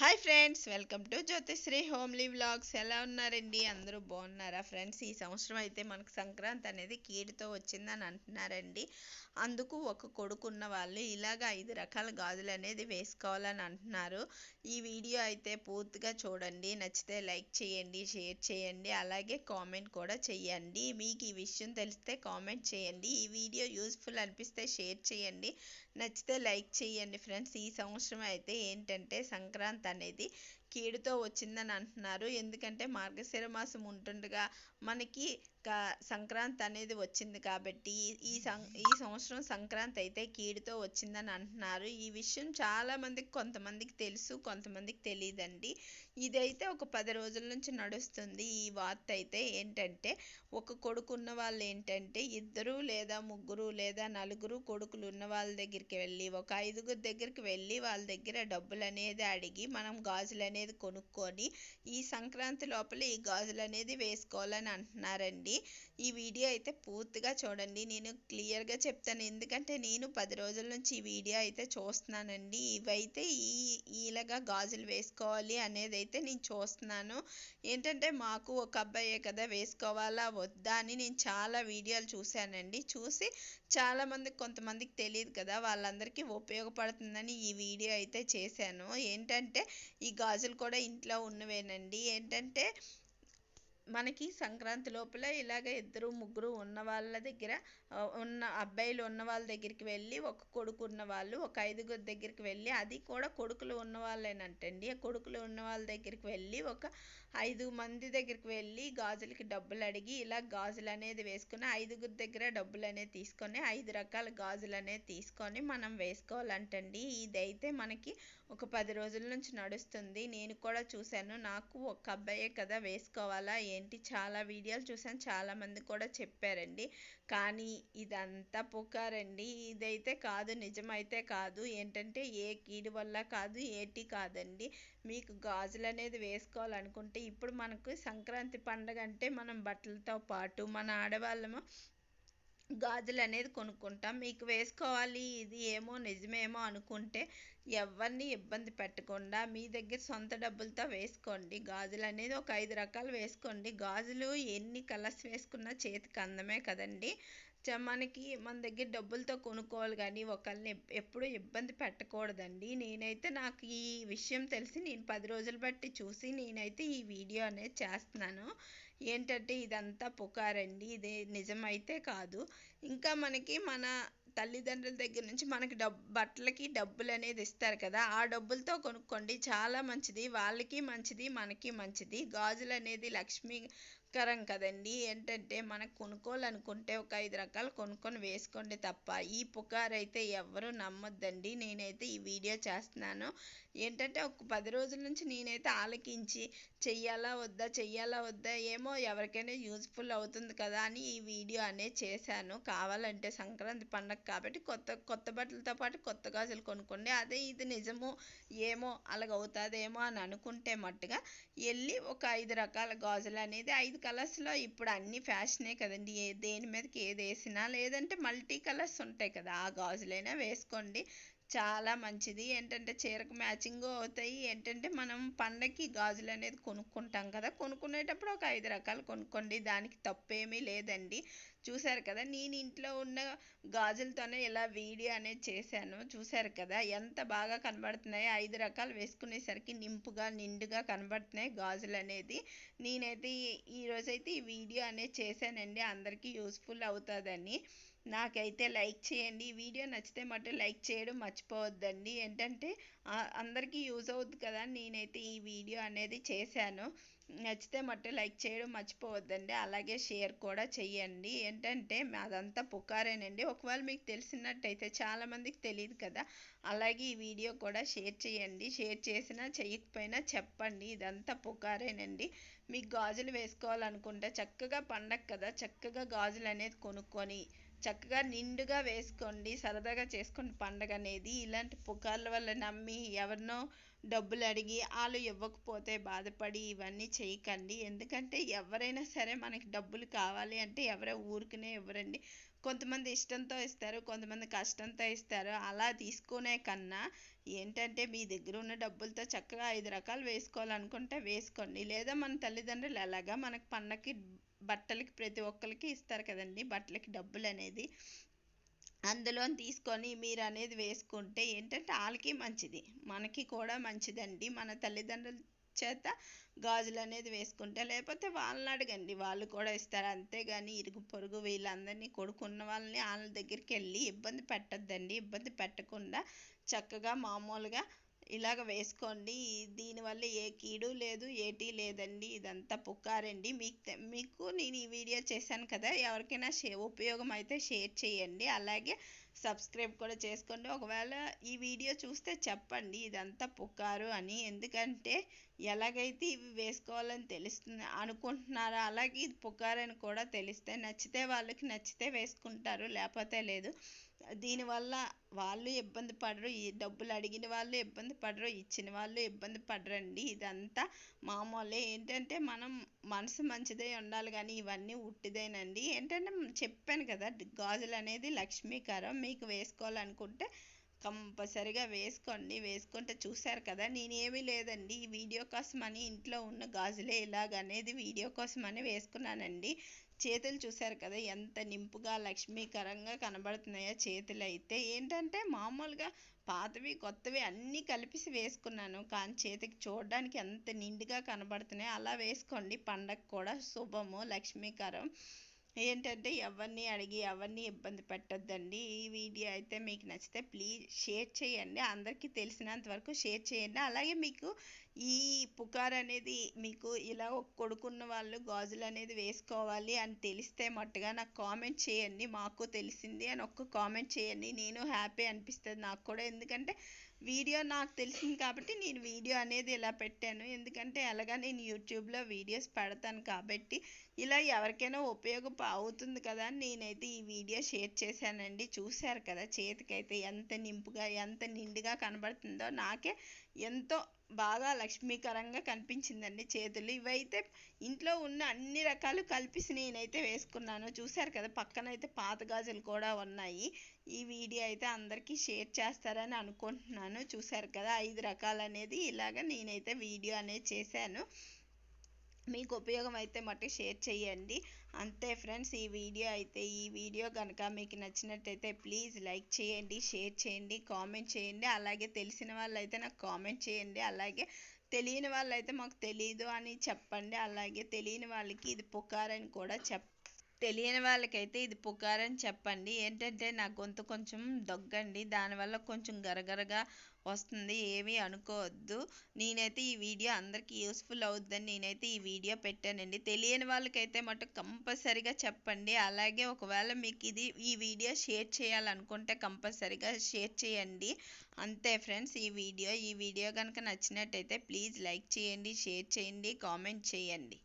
Hi friends welcome to Jyothisri homely vlogs ఎలా ఉన్నారండి? అందరూ బాగున్నారా ఫ్రెండ్స్ ఈ సంవత్సరం అయితే మనకు సంక్రాంతి అనేది కీడుతో వచ్చిందని అంటున్నారండి. అందుకు ఒక కొడుకున్న వాళ్ళు ఇలాగ ఐదు రకాల గాజులు అనేది వేసుకోవాలని అంటున్నారు. ఈ వీడియో అయితే పూర్తిగా చూడండి నచ్చితే లైక్ చేయండి షేర్ చేయండి అలాగే కామెంట్ కూడా చేయండి. మీకు ఈ విషయం తెలిస్తే కామెంట్ చేయండి. ఈ వీడియో యూస్ఫుల్ అనిపిస్తే షేర్ చేయండి. నచ్చితే లైక్ చేయండి ఫ్రెండ్స్. ఈ సంవత్సరం అయితే ఏంటంటే సంక్రాంతి అనేది కీడుతో వచ్చిందని అంటున్నారు. ఎందుకంటే మార్గశిర మాసం ఉంటుండగా మనకి సంక్రాంతి అనేది వచ్చింది కాబట్టి ఈ సం ఈ సంవత్సరం సంక్రాంతి అయితే కీడుతో వచ్చిందని అంటున్నారు. ఈ విషయం చాలామందికి కొంతమందికి తెలుసు కొంతమందికి తెలియదండి ఇదైతే ఒక పది రోజుల నుంచి నడుస్తుంది ఈ వార్త అయితే. ఏంటంటే ఒక కొడుకు ఉన్న వాళ్ళు ఏంటంటే ఇద్దరు లేదా ముగ్గురు లేదా నలుగురు కొడుకులు ఉన్న వాళ్ళ దగ్గరికి వెళ్ళి ఒక ఐదుగురు దగ్గరికి వెళ్ళి వాళ్ళ దగ్గర డబ్బులు అనేది అడిగి మనం గాజులు అనేది కొనుక్కొని ఈ సంక్రాంతి లోపల ఈ గాజులు అనేది వేసుకోవాలని అంటున్నారండి. ఈ వీడియో అయితే పూర్తిగా చూడండి. నేను క్లియర్గా చెప్తాను. ఎందుకంటే నేను పది రోజుల నుంచి ఈ వీడియో అయితే చూస్తున్నానండి. ఇవైతే ఈ ఈలాగా గాజులు వేసుకోవాలి అనేది అయితే నేను చూస్తున్నాను. ఏంటంటే మాకు ఒక అబ్బాయే కదా వేసుకోవాలా వద్దా అని నేను చాలా వీడియోలు చూశానండి. చూసి చాలామంది కొంతమందికి తెలియదు కదా వాళ్ళందరికీ ఉపయోగపడుతుందని ఈ వీడియో అయితే చేశాను. ఏంటంటే ఈ గాజులు కూడా ఇంట్లో ఉన్నవేనండి. ఏంటంటే మనకి సంక్రాంతి లోపల ఇలాగ ఇద్దరు ముగ్గురు ఉన్న వాళ్ళ దగ్గర ఉన్న అబ్బాయిలు ఉన్న వాళ్ళ దగ్గరికి వెళ్ళి ఒక కొడుకు ఉన్న వాళ్ళు ఒక ఐదుగురు దగ్గరికి వెళ్ళి అది కూడా కొడుకులు ఉన్న వాళ్ళేనంటండి. కొడుకులు ఉన్న వాళ్ళ దగ్గరికి వెళ్ళి ఒక ఐదు మంది దగ్గరికి వెళ్ళి గాజులకి డబ్బులు అడిగి ఇలా గాజులు అనేది వేసుకుని ఐదుగురు దగ్గర డబ్బులు అనేది తీసుకొని ఐదు రకాల గాజులు అనేది తీసుకొని మనం వేసుకోవాలంటండి. ఇదైతే మనకి ఒక పది రోజుల నుంచి నడుస్తుంది. నేను కూడా చూశాను. నాకు ఒక అబ్బాయే కదా వేసుకోవాలా ఏంటి? చాలా వీడియోలు చూశాను. చాలామంది కూడా చెప్పారండి. కానీ ఇదంతా పుకారండి. ఇదైతే కాదు నిజమైతే కాదు. ఏంటంటే ఏ కీడు వల్ల కాదు ఏటి కాదండి. మీకు గాజులు అనేది వేసుకోవాలనుకుంటే ఇప్పుడు మనకు సంక్రాంతి పండగ అంటే మనం బట్టలతో పాటు మన ఆడవాళ్ళము గాజులు అనేది కొనుక్కుంటాం. మీకు వేసుకోవాలి ఇది ఏమో నిజమేమో అనుకుంటే ఎవరిని ఇబ్బంది పెట్టకుండా మీ దగ్గర సొంత డబ్బులతో వేసుకోండి. గాజులు అనేది ఒక ఐదు రకాలు వేసుకోండి. గాజులు ఎన్ని కలర్స్ వేసుకున్నా చేతికి అందమే కదండి. మనకి మన దగ్గర డబ్బులతో కొనుక్కోవాలి కానీ ఒకరిని ఎప్పుడూ ఇబ్బంది పెట్టకూడదండి. నేనైతే నాకు ఈ విషయం తెలిసి నేను పది రోజులు బట్టి చూసి నేనైతే ఈ వీడియో అనేది చేస్తున్నాను. ఏంటంటే ఇదంతా పుకారండి. ఇది నిజమైతే కాదు. ఇంకా మనకి మన తల్లిదండ్రుల దగ్గర నుంచి మనకి డబ్ బట్టలకి డబ్బులు అనేది ఇస్తారు కదా. ఆ డబ్బులతో కొనుక్కోండి. చాలా మంచిది. వాళ్ళకి మంచిది మనకి మంచిది. గాజులు అనేది లక్ష్మీకరం కదండి. ఏంటంటే మనకు కొనుక్కోవాలనుకుంటే ఒక ఐదు రకాలు కొనుక్కొని వేసుకోండి తప్ప ఈ పుకారైతే ఎవరు నమ్మొద్దండి. నేనైతే ఈ వీడియో చేస్తున్నాను. ఏంటంటే ఒక పది రోజుల నుంచి నేనైతే ఆలకించి చెయ్యాలా వద్దా చెయ్యాలా వద్దా ఏమో ఎవరికైనా యూజ్ఫుల్ అవుతుంది కదా అని ఈ వీడియో అనేది చేశాను. కావాలంటే సంక్రాంతి పండగ కాబట్టి కొత్త కొత్త బట్టలతో పాటు కొత్త గాజులు కొనుక్కోండి. అదే ఇది నిజము ఏమో అలాగ అవుతుందేమో అని అనుకుంటే మట్టుగా వెళ్ళి ఒక ఐదు రకాల గాజులు అనేది ఐదు కలర్స్లో ఇప్పుడు అన్ని ఫ్యాషనే కదండి. ఏ దేని మీదకి ఏది వేసినా లేదంటే మల్టీ కలర్స్ ఉంటాయి కదా. ఆ గాజులైనా వేసుకోండి. చాలా మంచిది. ఏంటంటే చీరకు మ్యాచింగ్ అవుతాయి. ఏంటంటే మనం పండగకి గాజులు అనేది కొనుక్కుంటాం కదా. కొనుక్కునేటప్పుడు ఒక ఐదు రకాలు కొనుక్కోండి. దానికి తప్పేమీ లేదండి. చూశారు కదా నేను ఇంట్లో ఉన్న గాజులతోనే ఇలా వీడియో అనేది చేశాను. చూశారు కదా ఎంత బాగా కనబడుతున్నాయి. ఐదు రకాలు వేసుకునేసరికి నింపుగా నిండుగా కనబడుతున్నాయి గాజులు అనేది. నేనైతే ఈరోజైతే ఈ వీడియో అనేది చేశానండి. అందరికీ యూస్ఫుల్ అవుతుందని. నాకైతే లైక్ చేయండి. వీడియో నచ్చితే మటు లైక్ చేయడం మర్చిపోవద్దండి. ఏంటంటే అందరికీ యూజ్ అవుద్ది కదా నేనైతే ఈ వీడియో అనేది చేశాను. నచ్చితే మట్టు లైక్ చేయడం మర్చిపోవద్దండి. అలాగే షేర్ కూడా చేయండి ఏంటంటే అదంతా పుకారేనండి. ఒకవేళ మీకు తెలిసినట్టయితే చాలామందికి తెలియదు కదా అలాగే ఈ వీడియో కూడా షేర్ చేయండి షేర్ చేసినా చేయకపోయినా చెప్పండి. ఇదంతా పుకారేనండి. మీకు గాజులు వేసుకోవాలనుకుంటే చక్కగా పండగ కదా చక్కగా గాజులు అనేది కొనుక్కొని చక్కగా నిండుగా వేసుకోండి సరదాగా చేసుకోండి పండగ అనేది. ఇలాంటి పుకార్ల వల్ల నమ్మి ఎవరినో డబ్బులు అడిగి వాళ్ళు ఇవ్వకపోతే బాధపడి ఇవన్నీ చేయకండి. ఎందుకంటే ఎవరైనా సరే మనకి డబ్బులు కావాలి అంటే ఎవరో ఊరికనే ఇవ్వరండి కొంతమంది ఇష్టంతో ఇస్తారు కొంతమంది కష్టంతో ఇస్తారు. అలా తీసుకునే కన్నా ఏంటంటే మీ దగ్గర ఉన్న డబ్బులతో చక్కగా ఐదు రకాలు వేసుకోవాలనుకుంటే వేసుకోండి. లేదా మన తల్లిదండ్రులు ఎలాగా మనకి పండగకి బట్టలకి ప్రతి ఒక్కరికి ఇస్తారు కదండి బట్టలకి డబ్బులు అనేది. అందులో తీసుకొని మీరు అనేది వేసుకుంటే ఏంటంటే వాళ్ళకి మంచిది మనకి కూడా మంచిదండి. మన తల్లిదండ్రుల చేత గాజులు అనేది వేసుకుంటే లేకపోతే వాళ్ళని అడగండి వాళ్ళు కూడా ఇస్తారు. అంతేగాని ఇరుగు పొరుగు వీళ్ళందరినీ కొడుకున్న వాళ్ళని వాళ్ళ దగ్గరికి వెళ్ళి ఇబ్బంది పెట్టద్దండి. ఇబ్బంది పెట్టకుండా చక్కగా మామూలుగా ఇలాగ వేసుకోండి. దీనివల్ల ఏ కీడు లేదు ఏటీ లేదండి. ఇదంతా పుక్కారండి. మీకు మీకు నేను ఈ వీడియో చేశాను కదా ఎవరికైనా షే ఉపయోగం అయితే షేర్ చేయండి. అలాగే సబ్స్క్రైబ్ కూడా చేసుకోండి. ఒకవేళ ఈ వీడియో చూస్తే చెప్పండి ఇదంతా పుకారు అని. ఎందుకంటే ఎలాగైతే ఇవి వేసుకోవాలని తెలుస్తుంది అనుకుంటున్నారా అలాగే ఇది పుకారని కూడా తెలిస్తే నచ్చితే వాళ్ళకి నచ్చితే వేసుకుంటారు లేకపోతే లేదు. దీనివల్ల వాళ్ళు ఇబ్బంది పడరు. ఈ డబ్బులు అడిగిన వాళ్ళు ఇబ్బంది పడరు. ఇచ్చిన వాళ్ళు ఇబ్బంది పడరండి. ఇదంతా మామూలే. ఏంటంటే మనం మనసు మంచిదే ఉండాలి కానీ ఇవన్నీ ఉట్టిదేనండి. ఏంటంటే చెప్పాను కదా గాజులు అనేది లక్ష్మీకరం. మీకు వేసుకోవాలనుకుంటే కంపల్సరిగా వేసుకోండి. వేసుకుంటే చూశారు కదా నేనేమీ లేదండి. ఈ వీడియో కోసమని ఇంట్లో ఉన్న గాజులే ఇలాగనేది వీడియో కోసం అని వేసుకున్నానండి. చేతులు చూశారు కదా ఎంత నింపుగా లక్ష్మీకరంగా కనబడుతున్నాయో చేతులు అయితే ఏంటంటే మామూలుగా పాతవి కొత్తవి అన్నీ కలిపిసి వేసుకున్నాను. కానీ చేతికి చూడడానికి ఎంత నిండుగా కనబడుతున్నాయి అలా వేసుకోండి. పండగ కూడా శుభము లక్ష్మీకరం. ఏంటంటే ఎవరిని అడిగి ఎవరిని ఇబ్బంది పెట్టొద్దండి. ఈ వీడియో అయితే మీకు నచ్చితే ప్లీజ్ షేర్ చేయండి. అందరికీ తెలిసినంత వరకు షేర్ చేయండి. అలాగే మీకు ఈ పుకార్ అనేది మీకు ఇలా కొడుకున్న వాళ్ళు గాజులు అనేది వేసుకోవాలి అని తెలిస్తే మట్టుగా నాకు కామెంట్ చేయండి. మాకు తెలిసింది అని ఒక్క కామెంట్ చేయండి. నేను హ్యాపీ అనిపిస్తుంది నాకు కూడా. ఎందుకంటే వీడియో నాకు తెలిసింది కాబట్టి నేను వీడియో అనేది ఇలా పెట్టాను. ఎందుకంటే అలాగా నేను యూట్యూబ్లో వీడియోస్ పెడతాను కాబట్టి ఇలా ఎవరికైనా ఉపయోగం అవుతుంది కదా అని నేనైతే ఈ వీడియో షేర్ చేశానండి. చూశారు కదా చేతికైతే ఎంత నింపుగా ఎంత నిండుగా కనబడుతుందో నాకే ఎంతో బాగా లక్ష్మీకరంగా కనిపించిందండి చేతులు. ఇవైతే ఇంట్లో ఉన్న అన్ని రకాలు కలిపిసి నేనైతే వేసుకున్నాను. చూశారు కదా పక్కన అయితే పాత గాజులు కూడా ఉన్నాయి. ఈ వీడియో అయితే అందరికీ షేర్ చేస్తారని అనుకుంటున్నాను. చూశారు కదా ఐదు రకాలు అనేది ఇలాగ నేనైతే వీడియో అనేది చేశాను. మీకు ఉపయోగం అయితే మటు షేర్ చేయండి. అంతే ఫ్రెండ్స్ ఈ వీడియో అయితే ఈ వీడియో కనుక మీకు నచ్చినట్టయితే ప్లీజ్ లైక్ చేయండి షేర్ చేయండి కామెంట్ చేయండి. అలాగే తెలిసిన వాళ్ళైతే నాకు కామెంట్ చేయండి. అలాగే తెలియని వాళ్ళైతే మాకు తెలియదు అని చెప్పండి. అలాగే తెలియని వాళ్ళకి ఇది పుకారని కూడా చెప్ తెలియని వాళ్ళకైతే ఇది పుకారని చెప్పండి. ఏంటంటే నా గొంతు కొంచెం దగ్గండి. దానివల్ల కొంచెం గరగరగా వస్తుంది. ఏమీ అనుకోవద్దు. నేనైతే ఈ వీడియో అందరికీ యూస్ఫుల్ అవుద్దని నేనైతే ఈ వీడియో పెట్టానండి. తెలియని వాళ్ళకైతే మటు కంపల్సరిగా చెప్పండి. అలాగే ఒకవేళ మీకు ఇది ఈ వీడియో షేర్ చేయాలనుకుంటే కంపల్సరిగా షేర్ చేయండి. అంతే ఫ్రెండ్స్ ఈ వీడియో. ఈ వీడియో కనుక నచ్చినట్టయితే ప్లీజ్ లైక్ చేయండి షేర్ చేయండి కామెంట్ చేయండి.